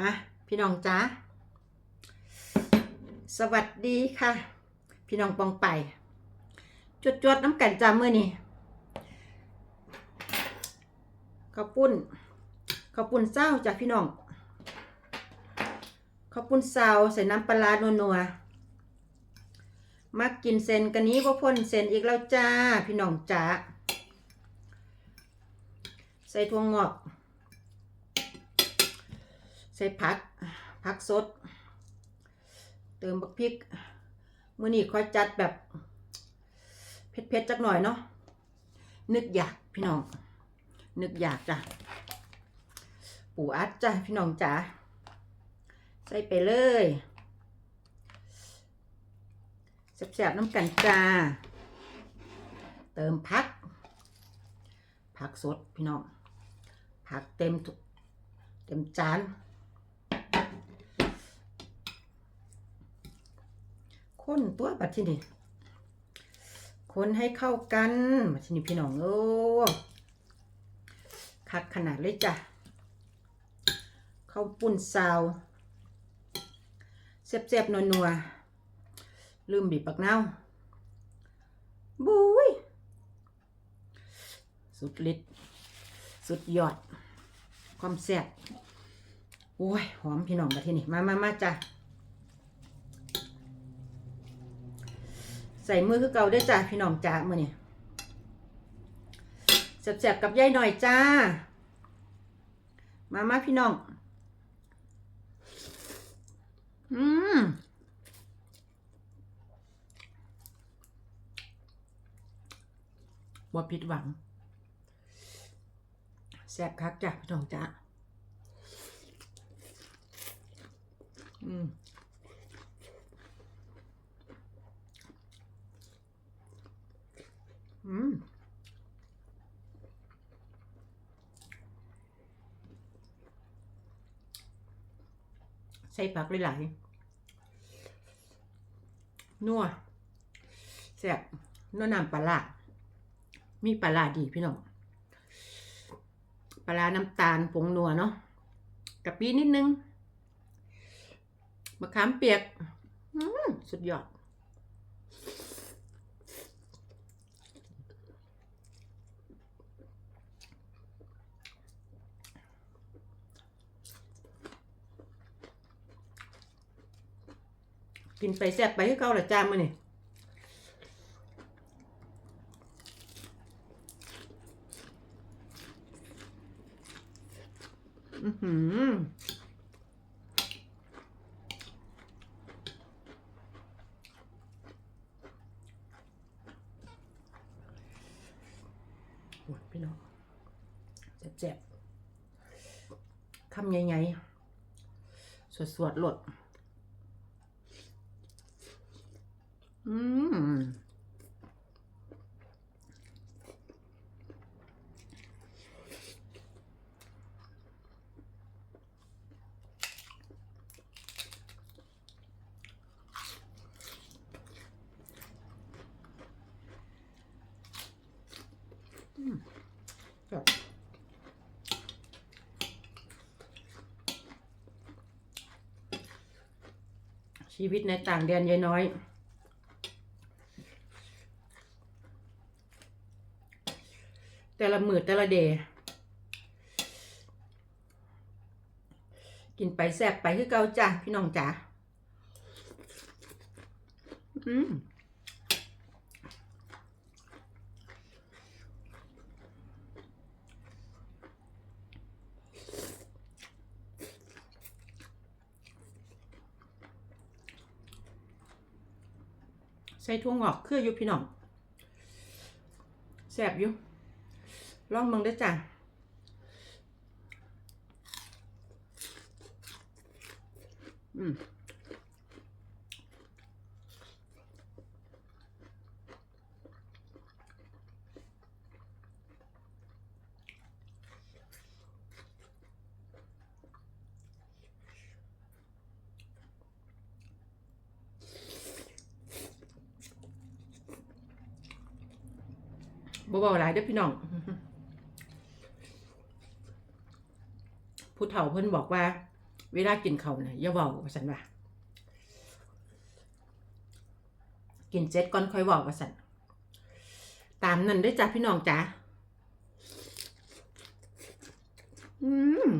มา พี่น้องจ้าสวัสดีค่ะ พี่น้องปองไป จวดจวดน้ำกันจ้าเมื่อนี้ข้าวปุ้นข้าวปุ้นเศร้าจ้ะพี่น้องข้าวปุ้นเศร้าใส่น้ำปลาร้านัวมากินเซนกันนี้ว่าพ่นเซนอีกแล้วจ้า พี่น้องจ้าใส่ถั่วงอก ใส่ผักผักสด เติมบักพริกมื้อนี้ค่อยจัดแบบเผ็ดๆจักหน่อยเนาะนึกอยากพี่น้อง นึกอยากจ้ะปูอัดจ้ะพี่น้องจ๋าใส่ไปเลยแซ่บๆน้ำกันจ้า เติมผัก ผักสดพี่น้อง ผักเต็มเต็มจาน คนตัวบัดที่นี่คนให้เข้ากันบัดที่นี่พี่น้องโอ้คักขนาดเลยจ้ะข้าวปุ้นซาวเสียบๆนัวๆลืมบีบปักเน่าบุ้ยสุดฤทธิ์สุดยอด ความแซ่บโอ้ย หอมพี่น้องมาที่นี่ มามามาจ้ะ ใส่มือคือเก่าเด้วยจ้าพี่น้องจ้ามือนี่แสบๆกับยายหน่อยจ้า มามาพี่น้อง อืมบ่ผิดหวังแซ่บคักจ้ะพี่น้องจ้าอืม อืม ใส่ผักหลายๆนัวแซ่บนัวน้ำปลามีปลาดีพี่น้องปลาน้ำตาลผงนัวเนาะกะปินิดนึงมะขามเปียกสุดยอด กินไปแซ่บไปให้เขาละจ้ามื้อนี่อือหือพี่น้องแซ่บๆคำใหญ่ๆสวดๆหลด อืมอืมครับชีวิตในต่างแดนยายน้อย แต่ละมือแต่ละเดย์กินไปแซ่บไปคือเก่าจ้ะพี่น้องจ๋าอืมใส่ถั่วงอกคืออยู่พี่น้องแซ่บอยู่ ลองมึงได้อจ้ะอืมบ่เบาหลายเด้อพี่น้อง ผู้เฒ่าเพิ่นบอกว่า เวลากินเขาวน่ะอย่าเว้าว่าซั่นว่ากินเจ็ดก่อนค่อยเว้าว่าซั่นตามนั้นได้จ้ะพี่น้องจ้ะอืม